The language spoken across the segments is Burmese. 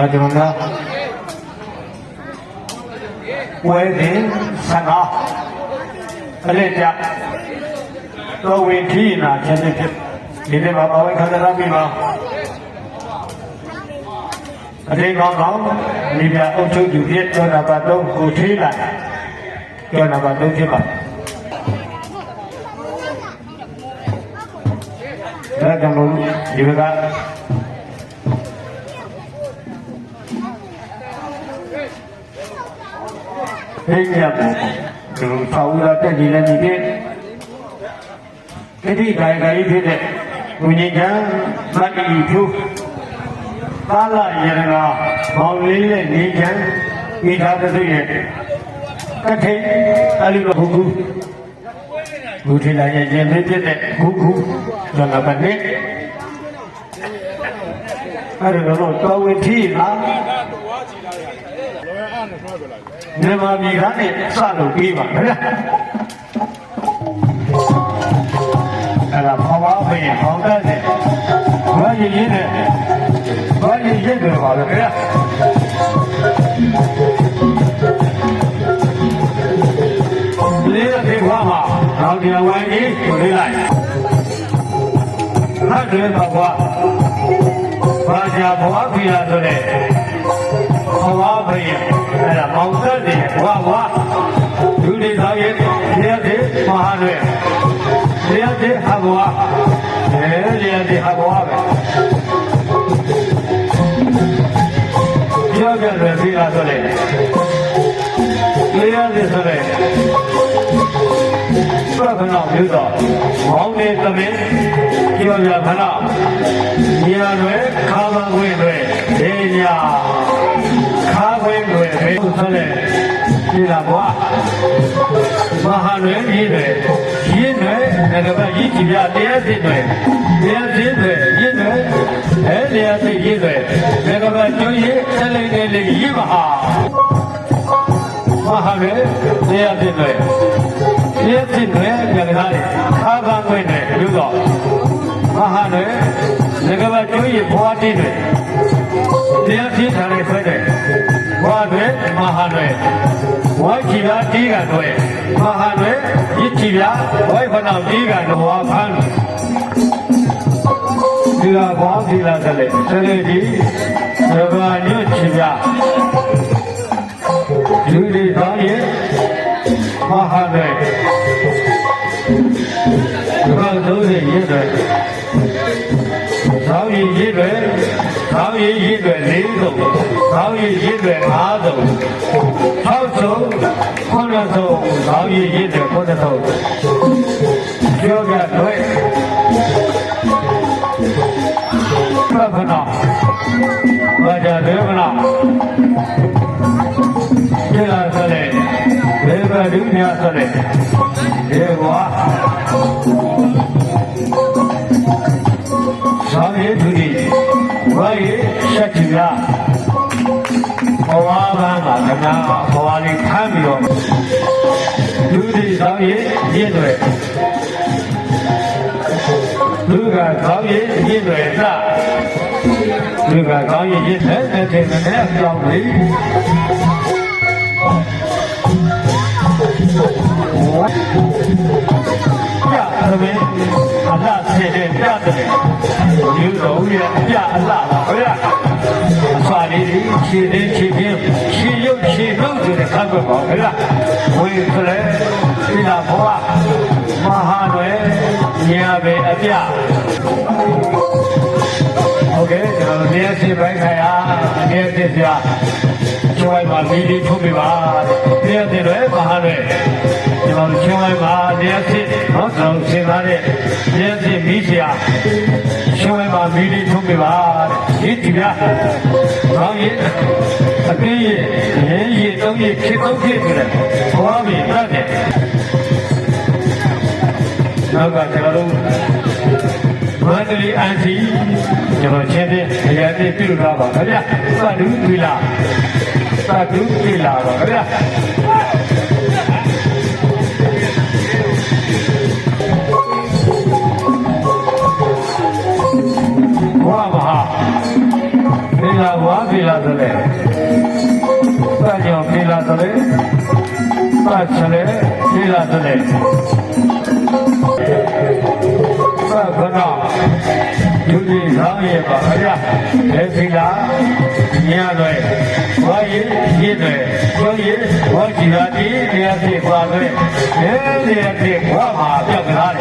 အဲကျွန်တော်ကဝဲနေဆန္ဒအလေးကြတော်ဝင်ခီးနာခြင်းဖြစ်ဒီနေ့မှာပါဝင်ခံရပြီမှာအတိတ်ကောင်းကောင်းမိဖုရားအုပ်ချုပ်သူဖြစ်ကျော်နာပါတော့ကိုထေးလာကျော်နာပါတော့ဖြစ်ပါဒါကြောင့်မို့ဒီဘက်က ဟိညာဘူးသူသာဝရတက်ကြည်လည်းဒီဖြစ်တတိကာယကကြီးဖြစ်တဲ့ဝိညာဉ်ကမတ္တိဖြူကာလယရနာမောင်လေးနဲ့နေချမ်းမိသားစုရဲ့ကထိန်အလိဘဟုကုဘုထေလာရဲ့ရင်ဖြစ်တဲ့ဘုခုကျွန်တော်ကနေ့အဲ့ဒါတော့တော်ဝင်ထီလား မြန်မာပြည်ကနေစလို့ပြီးပါခင်ဗျာအဲ့ဒါဘာဝဘယ်ဟောင်းတဲ့ဘာရည်ရည်နဲ့ဘာရည်ရည်တွေပါလဲခင်ဗျာလေးရသေးခွားမှာတော့တရားဝင်ကြီးကိုလေးလိုက်ဟတ်တွေပါကွာဘာကြာဘဝဖီလာဆိုတဲ့ဘ ဝဘယ်အဲ့ဒါမောင်သက်တယ်ဘဝဘဝလူတွေသားရဲ့တရားသေးမဟာတွေတရားသေးဟာဘဝအဲတရားသေးဟာဘဝပဲပြောကြတယ်ဖီလာဆိုတဲ့တရားသေးဆိုတဲ့ပြခဏမျိုးတော့မောင်းနေသမင်းကြော်ရခဏညာတွေခါပါခွင့်တွေဒေညာခါခွင့် တွေဘေးဆိုတဲ့ဒီလာဘွားမဟာတွေကြီးတွေရင်းတွေငါကရည်ကြည်ပြတရားစစ်တွေတရားစစ်တွေရင်းတွေအဲတရားစစ်ရင်းတွေငါကကျွန်းရည်တလိမ့်နေလေရည်မဟာမဟာတွေတရားစစ်တွေပြည့်စစ်တွေကြံကားတယ်ခါပါခွင့်တွေယူတော့မဟာတွေငကဘကျွေးရဘွားတင်းတွေ တရားပြင်းထားတဲ့ဆွဲတယ်ဘွားတွေမဟာတွေဝိုင်းချီပါတီးကတော့မဟာတွေရစ်ချီပြဝိုင်းဖနောက်တီးကတော့ဖမ်းဒီလာဘွားဒီလာတယ်ဆလေဒီသဘာညွတ်ချီပြလူတွေသားရဲ့မဟာတွေဒီကောင်သုံးရရတဲ့သောင်းရည်ရည်တွေသောင်းရည်ရည် တွေ၄ဆုံးသောင်းရည်ရည်တွေ၅ဆုံး၆ဆုံးခုနဆုံးသောင်းရည်ရည်တွေခုနဆုံးပြောပြတွေပပနာဘာကြဒေဝနာကျေလာဆိုလေဒေဝဒုညာဆိုလေဒေဝသာမေသူဒီ ဝါယေရှက်တီလာဘဝဘာမှာကနာဘဝလေးခမ်းပြီးတော့လူဒီသာမေရင့်တွေလူကကောင်းရင်ရင့်တွေစလူကကောင်းရင်ရင့်တဲ့တဲ့တဲ့ပြောင်းလေပြ ဆိုတဲ့ခါကွက်ပါဗျာဝေဆိုလဲဒီလာဘဝမဟာတွေညာပဲအပြโอเคကျွန်တော်နေရာစီပိုင်းဆိုင်ရာနေရာစီပြကျွိုင်းမှာဗီဒီထုတ်ပြပါတဲ့နေရာစီတွေမဟာတွေ ကျွန်တော်ကျွိုင်းမှာနေရာစီနော်ကျွန်တော်ရှင်းထားတဲ့နေရာစီမိဆရာကျွိုင်းမှာဗီဒီထုတ်ပြပါတဲ့ဒီဒီပြကောင်းရင်အပြည့်ရဲ့ရင်းရည်သုံးရည်ခေသုံးခေဆိုတဲ့ဘဝမင်းတတ်တယ်နောက်ကကျွန်တော်တို့မန္တလေးအန်စီကျွန်တော်ချင်းတဲ့အရာတွေပြုလုပ်တာပါခင်ဗျာသတ္တုသီလာသတ္တုသီလာပါခင်ဗျာ လာသလဲ။ဘာကြောင့်ပြေးလာသလဲ။ဘာချလဲပြေးလာသလဲ။ဘာခဏယူကြည်ဆောင်ရပါဗျာ။လက်စီလာမြင်ရတယ်။ဘာရင်ရည်တယ်။ဘာရင်ဘာကြည်လာဒီနေရာစီပါတယ်။အဲဒီအဖြစ်ဘာမှာပြောက်ကြလား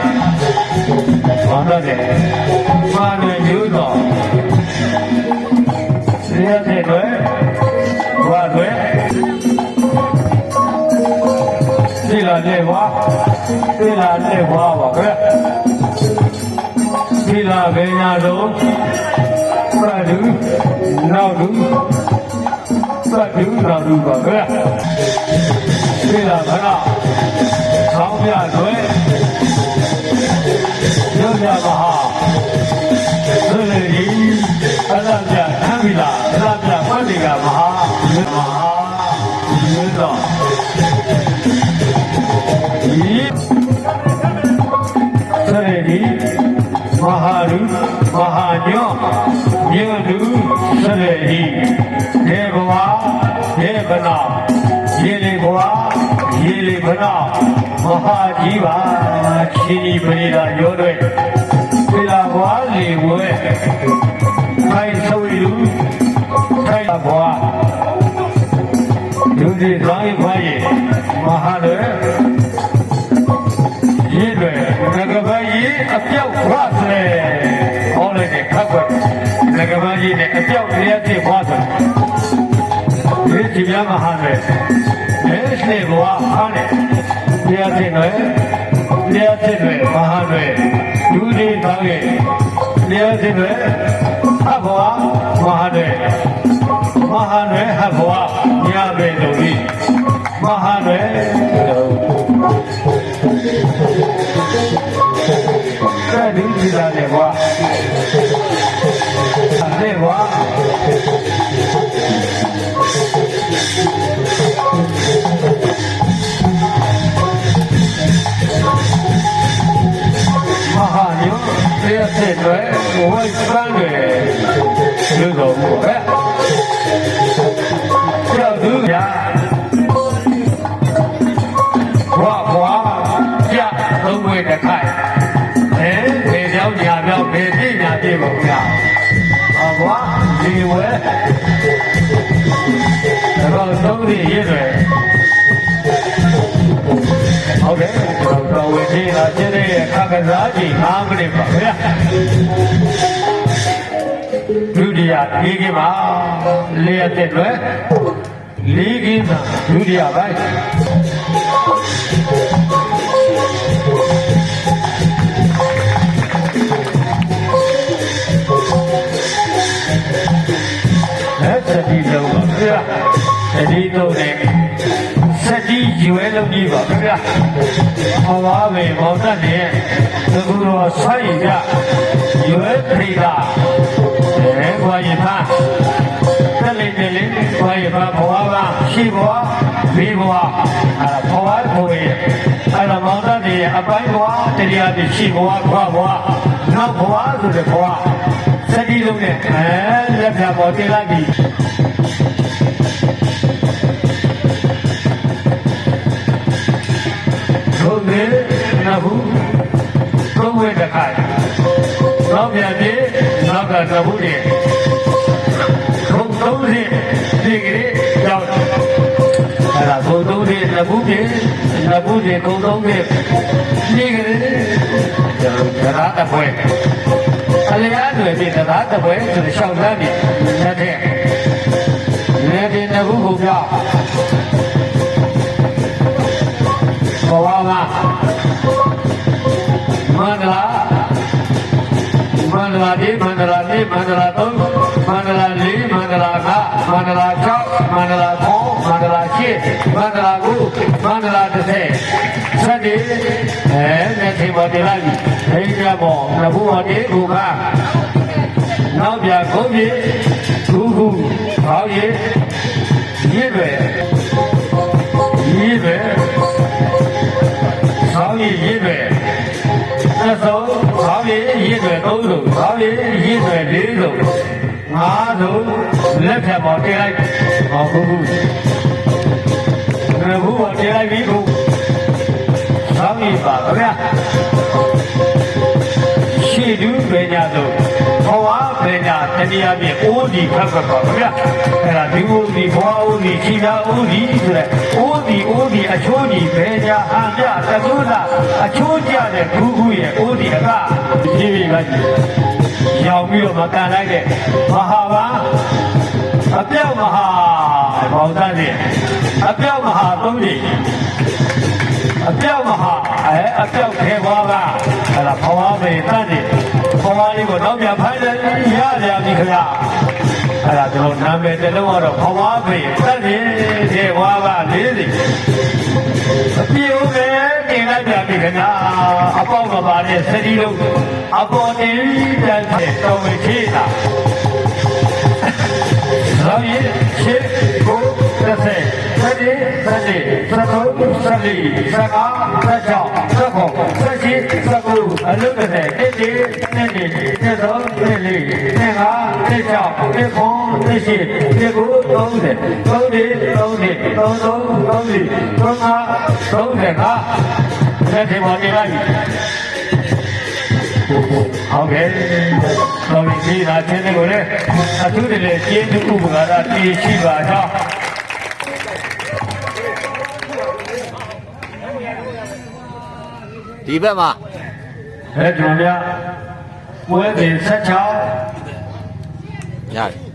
။ဘာလို့လဲ။ ဒီလာတဲ့ဝါဒီလာတဲ့ဝါပါဗျာဒီလာဘယ်ညာတော့ပရဒုနောက်ဒုသတ္တုနောက်ဒုပါဗျာဒီလာခဏဆောင်းပြတွဲရုပ်ပြမဟာသလေကြီးအလပြသံဗီလာအလပြပဋိကမဟာ ရေလေဘနာမဟာကြီးပါချင်းဒီပရိဒါရောတွေပြေလာဘွားလေဝဲခိုင်ဆိုလူခိုင်ဘွားလူဒီသွားရင်ခွာရင်မဟာတွေရေတွေငကပရေအပြောက်ဘွားဆိုဟောလိုက်တဲ့ခက်ွက်ငကပရေနဲ့အပြောက်တရားဖြစ်ဘွားဆိုဒီကြည်များမဟာတွေ အဲရှိဘွားဟာနဲ့တရားဖြစ်တွေတရားဖြစ်တွေမဟာတွေလူဒီသွားရင်တရားဖြစ်တွေဟဘွားမဟာတွေမဟာတွေဟဘွားညပဲလို့ဒီမဟာတွေကဲဒီကြည်လာတယ်ဘွားအဲ့ တွေဝိပန်းတွေလူတော်ဘုရားကြောက်သူညာဘွားဘွားကြသုံးဝေတစ်ခိုင်အဲဒီကြောင့်ညာပြောင်းဒီပြညာပြပါဗျာဟောဘွားဒီဝဲတော့သုံးရည်ရွယ် ဟုတ်ကဲ့ကျွန်တော်တော်ဝင်ကြီးလာခြင်းရဲ့ခက်ကစားကြီး5မိနစ်ပါဗျာဒုတိယလေးကပါလေးရက်တဲ့လွယ်လေးကင်းသာဒုတိယပိုင်းလက်စတီလုံးပါဗျာစတီတော့နဲ့စ တီရွယ်လုံးကြီးပါဗျာဟောပါပဲမောင်တတ်နဲ့သကူတော်ဆိုင်ကြရွယ်ခိတာအဲခွာရဖာတက်လေးတက်လေးခွာရဖာဘဝကရှိဘဝမိဘဝအဲဘဝကိုရအဲဒါမောင်တတ်ရဲ့အပိုင်းဘဝတရားပြရှိဘဝခွာဘဝနောက်ဘဝဆိုတဲ့ဘဝစတီလုံးနဲ့အဲလက်ဖြာပေါ်တင်လိုက်ပြီ သုံးဝဲတစ်ခါနောက်ပြန်ပြေနောက်ကနဘူးနေဘုံသုံးစီဒီကလေးရောက်အဲ့ဒါဘုံသုံးစီနဘူးပြေနဘူးပြေကုံသုံးစီဒီကလေးတရားတပွဲအလျားတွေပြေတရားတပွဲဆိုရှောက်လမ်းပြီလက်ထက်လက်ဒီနဘူးကိုပြောင်းဘဝမှာ မန္တလာမန္တလာဒီမန္တလာဒီမန္တလာသုံးမန္တလာလေးမန္တလာကမန္တလာ၆မန္တလာ၉မန္တလာ၈မန္တလာ၉မန္တလာ၁၀စတဲ့အဲနဲ့ထိပေါ်တင်လိုက်ပြီဒိဋ္ဌဘောနဘူးဟောဒီဘုခနောက်ပြခုံးပြေခုခုဘောက်ရည်ရည်ပဲရည်ပဲခေါင်းရည်ရည်တွေ သက်ဆုံးခေါင်းရည်ရည်တွေသုံးစုခေါင်းရည်ရည်တွေလေးစုငါးစုလက်ဖြတ်ပေါ်တင်လိုက်ဟောခုခုငါဘူးပေါ်တင်လိုက်ပြီခုခေါင်းရည်ပါခင်ဗျာရှတိတုပေညာဆိုဘဝပေညာတတိယပြည့်အိုးဒီဖတ်ဖတ်ပါဗျာအဲ့ဒါဒီအိုးဒီဘဝအိုးဒီ ခြိတာအိုးဒီဆိုတဲ့အိုးဒီအိုးဒီအချိုးဒီပေညာဟန်ပြတသုလာအချိုးကျတဲ့ဂူဂူရဲ့အိုးဒီအကဒီပြီပါရောင်ပြီးတော့မကန်လိုက်တဲ့မဟာပါအပြောက်မဟာဘောင်သားကြီးအပြောက်မဟာသုံးကြီးအပြောက်မဟာအဲအပြောက်ခေဘွားက တစ်လုံးကတော့ဘဝမေတတ်တယ်ခေဘွားကလေးစီအပြေဦးပဲတင်လိုက်ပြန်ပြီခလားအပေါက်မပါတဲ့စတိလုံးအပေါ်တင်တတ်တဲ့တော်ဝင်ချေတာရောင်ရည်ရှစ်ကိုတစ်ဆယ်ဆက်ဒီဆက်ဒီဆက်သုံးဆက်လီဆက်ကားဆက်ချောင်းဆက်ဖို့ဆက်ရှိဆက်ကူအလုပ်တစ်ဆယ်တစ်ဒီနှစ်ဒီတစ်သုံးတစ်လီတစ်ကား တစ်ချောင်းတစ်ခွန်တစ်ရှိတစ်ကူသုံးတယ်သုံးဒီသုံးဒီသုံးသုံးသုံးဒီသုံးငါသုံးတယ်ကဆက်ဒီပေါ်နေပါပြီဟုတ်ကဲ့။တော်ပြီဒီသာချင်းတွေကိုလည်းအထူးတည်းကျေးဇူးဥပကာရတည်ရှိပါတော့ဒီဘက်မှာအဲကျွန်တော်များပွဲစဉ်16 ရတယ်